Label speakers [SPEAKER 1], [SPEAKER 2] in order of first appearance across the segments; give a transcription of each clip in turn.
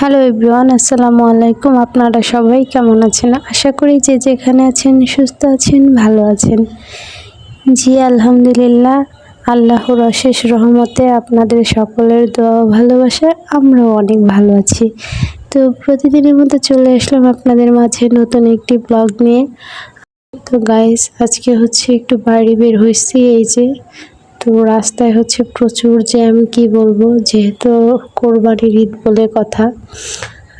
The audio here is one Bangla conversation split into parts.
[SPEAKER 1] হ্যালো এভরিওয়ান, আসসালামু আলাইকুম। আপনারা সবাই কেমন আছেন? আশা করি যে যেখানে আছেন, সুস্থ আছেন, ভালো আছেন। জি, আলহামদুলিল্লাহ, আল্লাহর অশেষ রহমতে আপনাদের সকলের দোয়া ভালোবাসা আমরাও অনেক ভালো আছি। তো প্রতিদিনের মতো চলে আসলাম আপনাদের মাঝে নতুন একটি ব্লগ নিয়ে। তো গাইস আজকে হচ্ছে একটু বাড়ি বের হয়েছি, এই যে তো রাস্তায় হচ্ছে প্রচুর জ্যাম, কি বলব? যেহেতু কোরবানির ঈদ বলে কথা,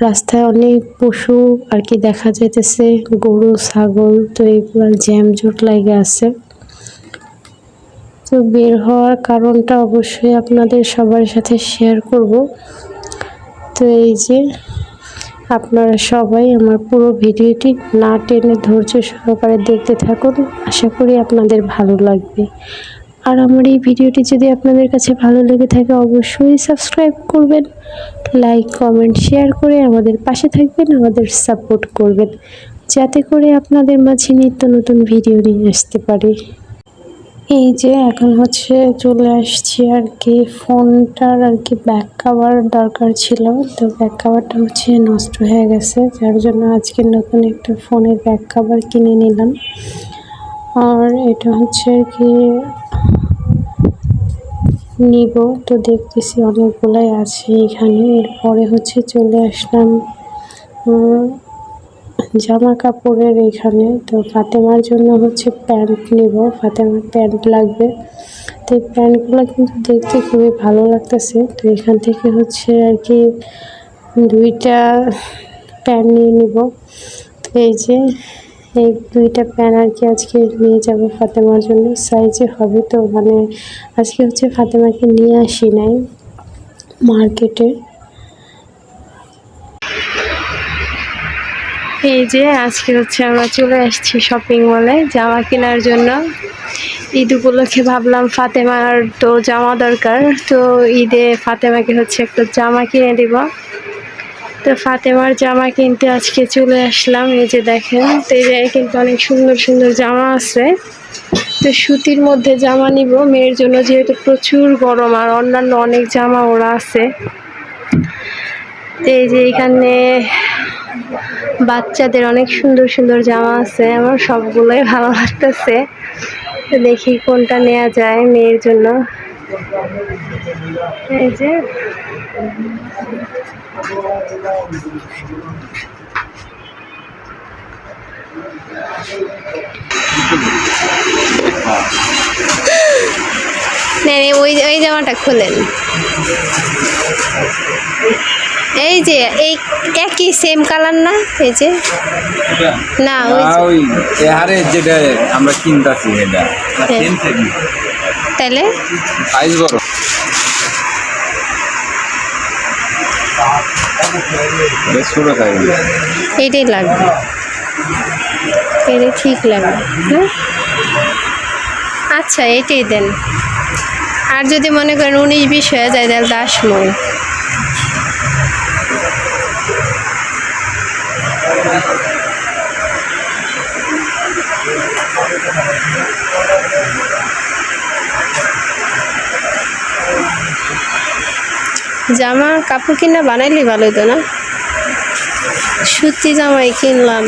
[SPEAKER 1] রাস্তায় অনেক পশু আর কি দেখা যাইতেছে, গরু, ছাগল, তো এগুলো জ্যাম জট লাগে আছে। তো বের হওয়ার কারণটা অবশ্যই আপনাদের সবার সাথে শেয়ার করব। তো এই যে, আপনারা সবাই আমার পুরো ভিডিওটি না টেনে ধৈর্য সহকারে দেখতে থাকুন। আশা করি আপনাদের ভালো লাগবে। আর আমার এই ভিডিওটি যদি আপনাদের কাছে ভালো লেগে থাকে, অবশ্যই সাবস্ক্রাইব করবেন লাইক কমেন্ট শেয়ার করে আমাদের পাশে থাকবেন, আমাদের সাপোর্ট করবেন, যাতে করে আপনাদের মাঝে নিত্য নতুন ভিডিও নিয়ে আসতে পারি। এই যে এখন হচ্ছে চলে আসছি আর কি, ফোনটার আর কি ব্যাক কাভার দরকার ছিল, তো ব্যাক কাভারটা হচ্ছে নষ্ট হয়ে গেছে, যার জন্য আজকে নতুন একটা ফোনের ব্যাক কাভার কিনে নিলাম। আর এটা হচ্ছে আর কি নিব। তো দেখতেছি অনেকগুলাই আছে এখানে। এরপরে হচ্ছে চলে আসলাম জামা কাপড়ের এখানে। তো ফাতেমার জন্য হচ্ছে প্যান্ট নিব। ফাতেমার প্যান্ট লাগবে। তো এই প্যান্টগুলো কিন্তু দেখতে খুবই ভালো লাগতেছে। তো এখান থেকে হচ্ছে আর কি দুইটা প্যান্ট নিয়ে নিব। এই যে এই দুইটা প্যান আর কি আজকে নিয়ে যাব ফাতেমার জন্য। সাইজে হবে তো মানে আজকে হচ্ছে ফাতেমাকে নিয়ে আসি নাই মার্কেটে এই যে আজকে হচ্ছে আমরা চলে আসছি শপিং মলে জামা কেনার জন্য। ঈদ উপলক্ষে ভাবলাম ফাতেমার তো জামা দরকার, তো ঈদে ফাতেমাকে হচ্ছে একটা জামা কিনে দিব। তো ফাতেমার জামা কিনতে আজকে চলে আসলাম। এই যে দেখেন, তো এই জায়গায় কিন্তু অনেক সুন্দর সুন্দর জামা আছে। তো সুতির মধ্যে জামা নিব। মেয়ের জন্য যেহেতু প্রচুর গরম আর অন্যান্য অনেক জামা ওরা আছে। তো এই যে এখানে বাচ্চাদের অনেক সুন্দর সুন্দর জামা আছে। আমার সবগুলোই ভালো লাগতেছে। দেখি কোনটা নেওয়া যায় মেয়ের জন্য। এই যে ওই ওই জামাটা খুলেন। এই যে এই একই সেম কালার না? এই যে? না ওই
[SPEAKER 2] যেটা আমরা কিনতাছি এটা।
[SPEAKER 1] হ্যাঁ। তাইলে?
[SPEAKER 2] সাইজ বড় বেশ ছোট সাইজ
[SPEAKER 1] এইটাই লাগবে। এটাই ঠিক লাগবে হ্যাঁ? আচ্ছা এটাই দেন। আর যদি মনে করেন উনিশ বিশ হয়ে যায়, তাহলে দাস মন জামা কাপড় কিনা বানাইলে ভালো হতো না। সুতি জামাই কিনলাম।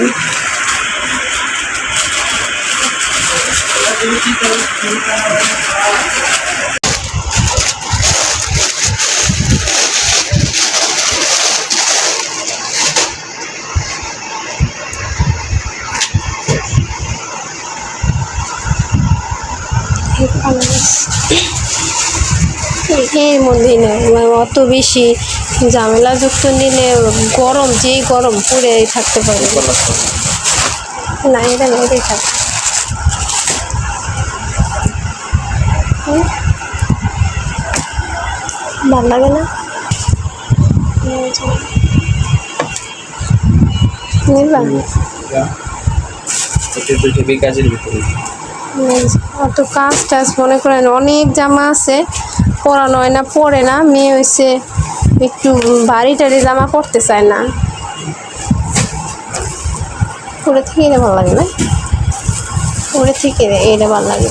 [SPEAKER 1] এর মধ্যেই না মানে অত বেশি ঝামেলাযুক্ত নিলে গরম যেই গরম পরে থাকতে পারে না এটা না এটাই থাক ভালো লাগে না? অত কাজ টাজ মনে করেন অনেক জামা আছে। পরানো হয় না, পড়ে না। মেয়ে হয়েছে একটু ভারী টাড়ি জামা করতে চায় না। পড়ে থেকে এটা ভালো লাগে না? পরে থেকে এটা ভালো লাগে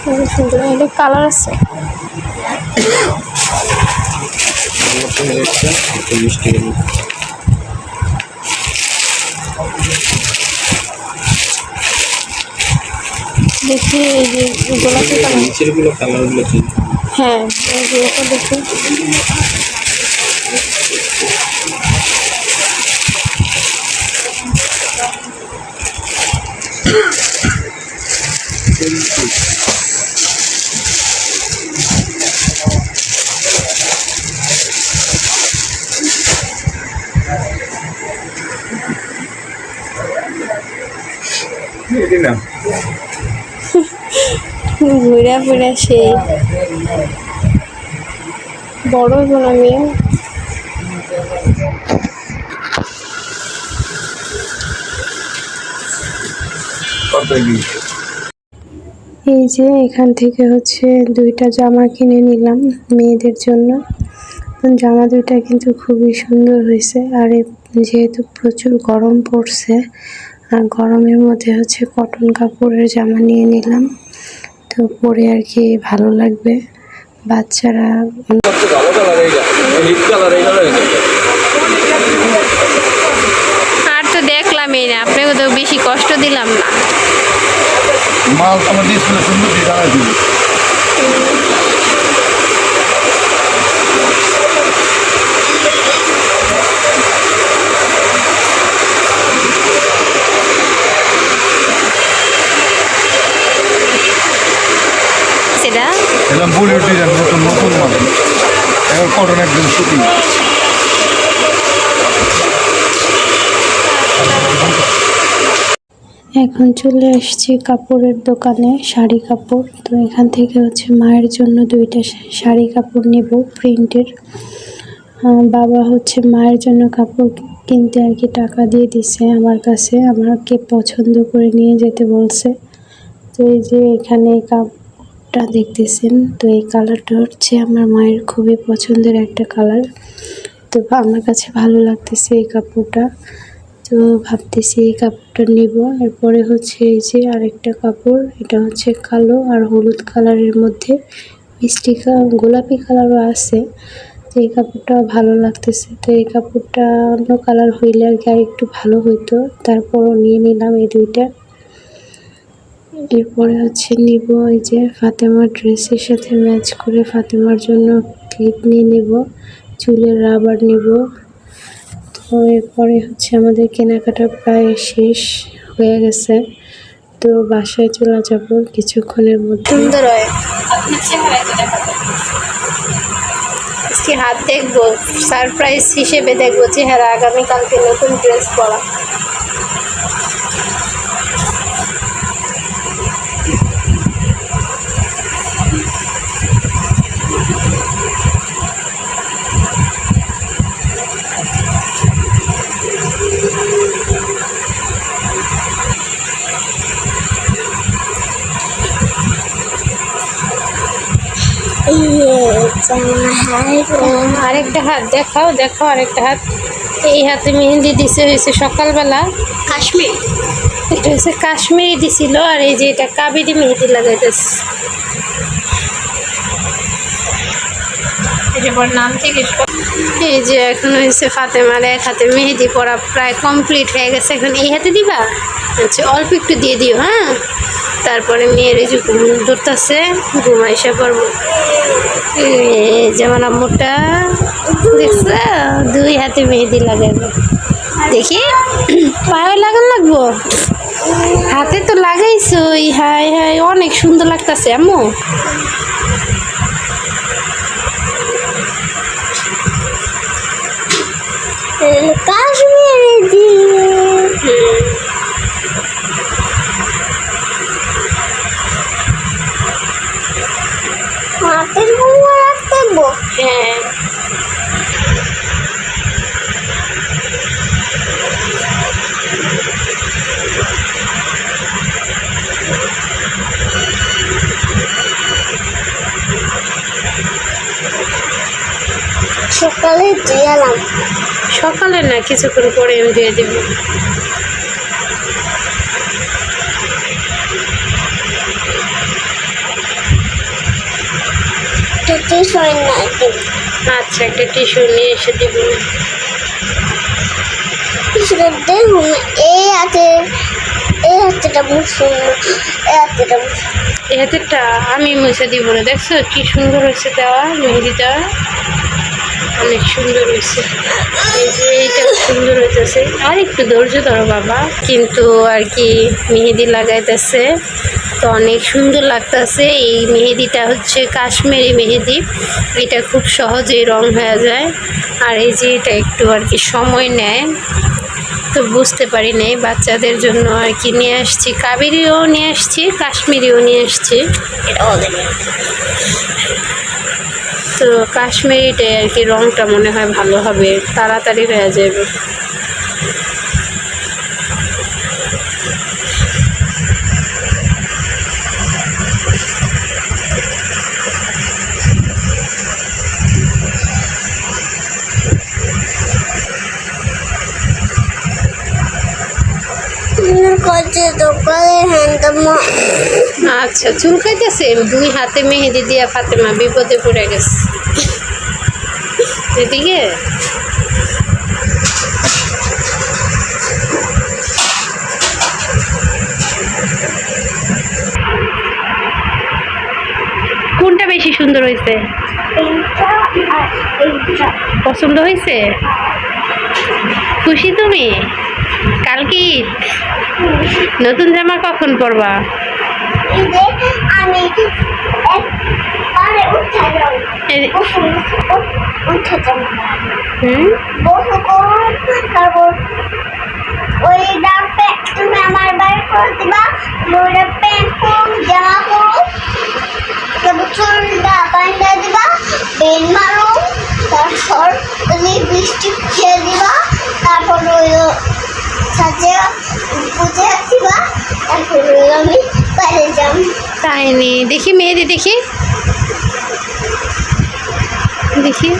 [SPEAKER 1] খুবই সুন্দর এটা কালার আছে।
[SPEAKER 2] মিষ্টি
[SPEAKER 1] দেখি এই যে গোলাপি কালার।
[SPEAKER 2] নিচেরগুলো কালারগুলো
[SPEAKER 1] হ্যাঁ দেখি। ঘুরে ঘুরে সেই বড় গোলা মেয়ে এই যে এখান থেকে হচ্ছে দুইটা জামা কিনে নিলাম মেয়েদের জন্য। জামা দুইটা কিন্তু খুবই সুন্দর হয়েছে। আর যেহেতু প্রচুর গরম পড়ছে, আর গরমের মধ্যে হচ্ছে কটন কাপড়ের জামা নিয়ে নিলাম। তো পরে আর কি ভালো লাগবে। বাচ্চারা আর তো দেখলামই না, আপনাকে তো বেশি কষ্ট দিলাম না।
[SPEAKER 3] মাল আমার ডিসপ্লে সুন্দর দিয়ে দাঁড়াই দিবি এলাম বলিউড ডিজাইন নতুন নতুন মাল। এবার কটন একদম সুতি
[SPEAKER 1] এখন চলে আসছি কাপড়ের দোকানে, শাড়ি কাপড়। তো এখান থেকে হচ্ছে মায়ের জন্য দুইটা শাড়ি কাপড় নেব প্রিন্টের। বাবা হচ্ছে মায়ের জন্য কাপড় কিনতে আর কি টাকা দিয়ে দিছে আমার কাছে। আমাকে পছন্দ করে নিয়ে যেতে বলছে। তো এই যে এখানে কাপড়টা দেখতেছেন, তো এই কালারটা হচ্ছে আমার মায়ের খুবই পছন্দের একটা কালার। তো আমার কাছে ভালো লাগতেছে এই কাপড়টা। তো ভাবতেছি এই কাপড়টা নিব। এরপরে হচ্ছে এই যে আরেকটা কাপড়, এটা হচ্ছে কালো আর হলুদ কালারের মধ্যে মিষ্টি গোলাপি কালারও আছে। তো এই কাপড়টা ভালো লাগতেছে। তো এই কাপড়টা অন্য কালার হইলে আর কি আর একটু ভালো হইতো। তারপরও নিয়ে নিলাম এই দুইটা। এরপরে হচ্ছে নিব এই যে ফাতেমার ড্রেসের সাথে ম্যাচ করে ফাতেমার জন্য ক্লিপ নিয়ে নিব। চুলের রাবার নিব। এরপরে হচ্ছে আমাদের কেনাকাটা প্রায় শেষ হয়ে গেছে। তো বাসায় চলে যাব কিছুক্ষণের মধ্যে। সুন্দর আজকে হাত দেখব সারপ্রাইজ হিসেবে দেখব চেহারা, আগামীকালকে নতুন ড্রেস পরা। আরেকটা হাত দেখাও দেখাও আরেকটা হাত। এই হাতে মেহেন্দি দিছে হয়েছে সকালবেলা। কাশ্মীর? এটা হচ্ছে কাশ্মীরি দিছিল আর এই যে এটা কাবেরি মেহেন্দি লাগাইতেছে। এই যে এখন হয়েছে ফাতেমার এক হাতে মেহেদি পরা প্রায় কমপ্লিট হয়ে গেছে। এখন এই হাতে দিবা? আচ্ছা অল্প একটু দিয়ে দিও হ্যাঁ? তারপরে মেয়ের এই যে ঘুম ধরতেছে, ঘুমাইসা পড়ব। যেমন আম্মুটা, দেখছ? দুই হাতে মেহেদি লাগাবে দেখি, পায়ে লাগান লাগবো? হাতে তো লাগাইছো হাই হাই অনেক সুন্দর লাগতাছে আম্মু। কাশ্মীরি দিয়ে হাতের বউয়া রাখতে হ্যাঁ সকালে দিয়ালাম
[SPEAKER 4] সকালে না কিছুক্ষণ পরে আমি দিয়ে দেবো। আচ্ছা একটা টিস্যু নিয়ে এসে দিব।
[SPEAKER 5] দেখুন এই হাতে এই হাতেটা মুসুন এই হাতেটা মুসুন
[SPEAKER 4] এই হাতেরটা আমি মুছে দিব না। দেখছ কি সুন্দর হয়েছে দেওয়া মেহেদিটা অনেক সুন্দর হয়েছে। এইটা সুন্দর হইতেছে। আর একটু ধৈর্য ধরো বাবা, কিন্তু আর কি মেহেদি লাগাইতেছে। তো অনেক সুন্দর লাগতেছে। এই মেহেদিটা হচ্ছে কাশ্মীরি মেহেদি। এটা খুব সহজেই রং হয়ে যায়। আর এই যে এটা একটু আর কি সময় নেয়। তো বুঝতে পারি নাই, বাচ্চাদের জন্য আর কি নিয়ে আসছি। কাবেরিও নিয়ে আসছি, কাশ্মীরিও নিয়ে আসছি।
[SPEAKER 5] এটা
[SPEAKER 4] তো কাশ্মীরিটাই আর কি রঙটা মনে হয় ভালো হবে তাড়াতাড়ি হয়ে যাবে। আচ্ছা চুলকাইতেছে দুই হাতে মেহেদি দিয়া ফাতেমা বিপদে পড়ে গেছে। এদিকে? কোনটা বেশি সুন্দর হয়েছে পছন্দ হয়েছে খুশি তুমি? কালকে কি নতুন জামা কখন পরবা?
[SPEAKER 5] আমার আমি করে উঠে যাই
[SPEAKER 4] তাই দেখি মেহেদি দেখি। দেখি।